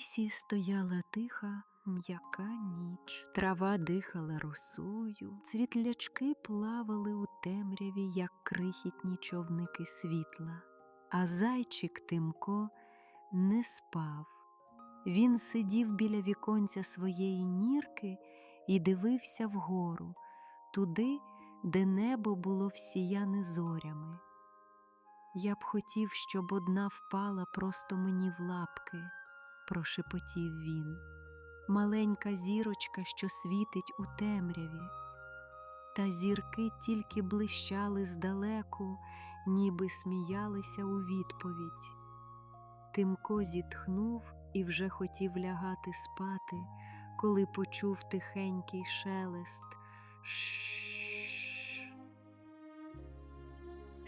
лісі стояла тиха, м'яка ніч, трава дихала росою, цвітлячки плавали у темряві, як крихітні човники світла, а зайчик Тимко не спав. Він сидів біля віконця своєї нірки і дивився вгору, туди, де небо було всіяне зорями. Я б хотів, щоб одна впала просто мені в лапки, прошепотів він. Маленька зірочка, що світить у темряві. Та зірки тільки блищали здалеку, ніби сміялися у відповідь. Тимко зітхнув і вже хотів лягати спати, коли почув тихенький шелест. Шш.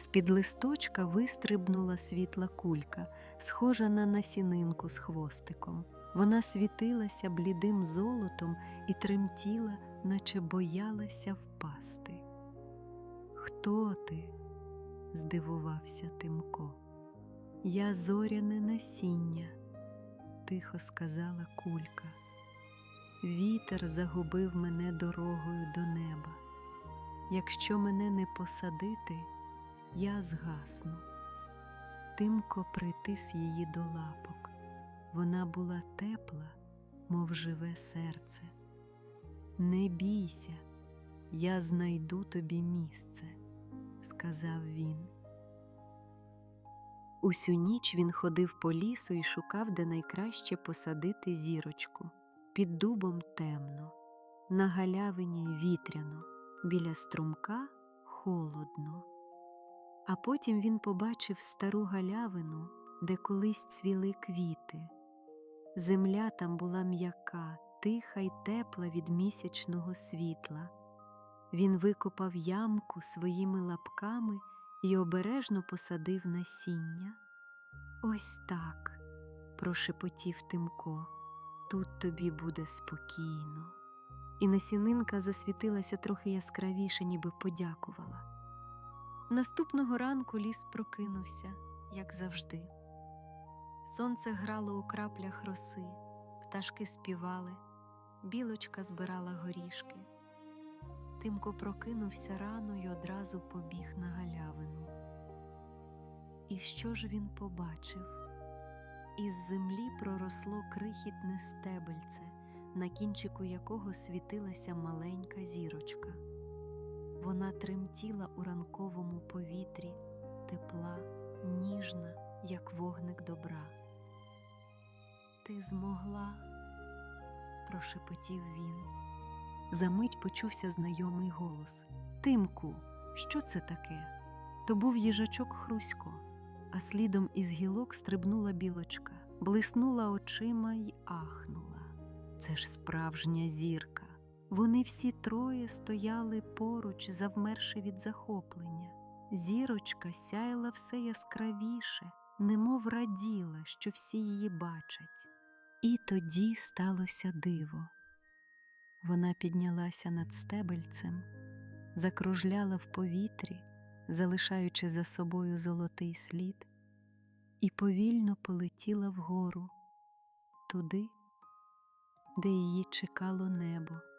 З-під листочка вистрибнула світла кулька, схожа на насінинку з хвостиком. Вона світилася блідим золотом і тремтіла, наче боялася впасти. Хто ти? здивувався Тимко. Я зоряне насіння, тихо сказала кулька. Вітер загубив мене дорогою до неба. Якщо мене не посадити, я згасну. Тимко притис її до лапок. Вона була тепла, мов живе серце. Не бійся, я знайду тобі місце, сказав він. Усю ніч він ходив по лісу і шукав, де найкраще посадити зірочку. Під дубом темно, на галявині вітряно, біля струмка холодно. А потім він побачив стару галявину, де колись цвіли квіти. Земля там була м'яка, тиха й тепла від місячного світла. Він викопав ямку своїми лапками і обережно посадив насіння. Ось так, прошепотів Тимко, тут тобі буде спокійно. І насінинка засвітилася трохи яскравіше, ніби подякувала. Наступного ранку ліс прокинувся, як завжди. Сонце грало у краплях роси, пташки співали, білочка збирала горішки. Тимко прокинувся рано й одразу побіг на галявину. І що ж він побачив? Із землі проросло крихітне стебельце, на кінчику якого світилася маленька зірочка. Вона тремтіла у ранковому повітрі, тепла, ніжна, як вогник добра. Ти змогла, прошепотів він. Замить почувся знайомий голос Тимку, що це таке? То був їжачок Хрусько, а слідом із гілок стрибнула білочка, блиснула очима й ахнула. Це ж справжня зірка. Вони всі троє стояли поруч, завмерши від захоплення. Зірочка сяяла все яскравіше, немов раділа, що всі її бачать. І тоді сталося диво. Вона піднялася над стебельцем, закружляла в повітрі, залишаючи за собою золотий слід, і повільно полетіла вгору, туди, де її чекало небо.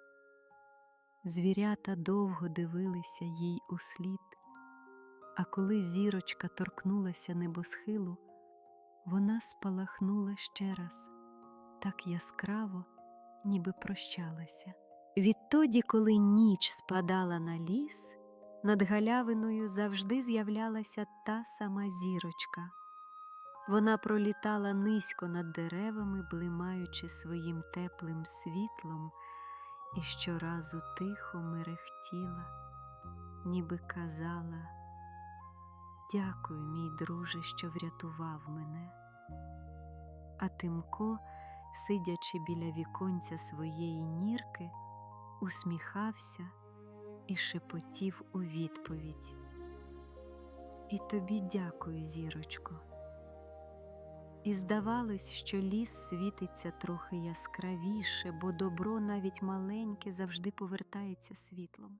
Звірята довго дивилися їй у слід, а коли зірочка торкнулася небосхилу, вона спалахнула ще раз так яскраво, ніби прощалася. Відтоді, коли ніч спадала на ліс, над галявиною завжди з'являлася та сама зірочка. Вона пролітала низько над деревами, блимаючи своїм теплим світлом, і щоразу тихо мерехтіла, ніби казала Дякую, мій друже, що врятував мене. А Тимко, сидячи біля віконця своєї нірки, усміхався і шепотів у відповідь. І тобі дякую, зірочко. І здавалось, що ліс світиться трохи яскравіше, бо добро навіть маленьке завжди повертається світлом.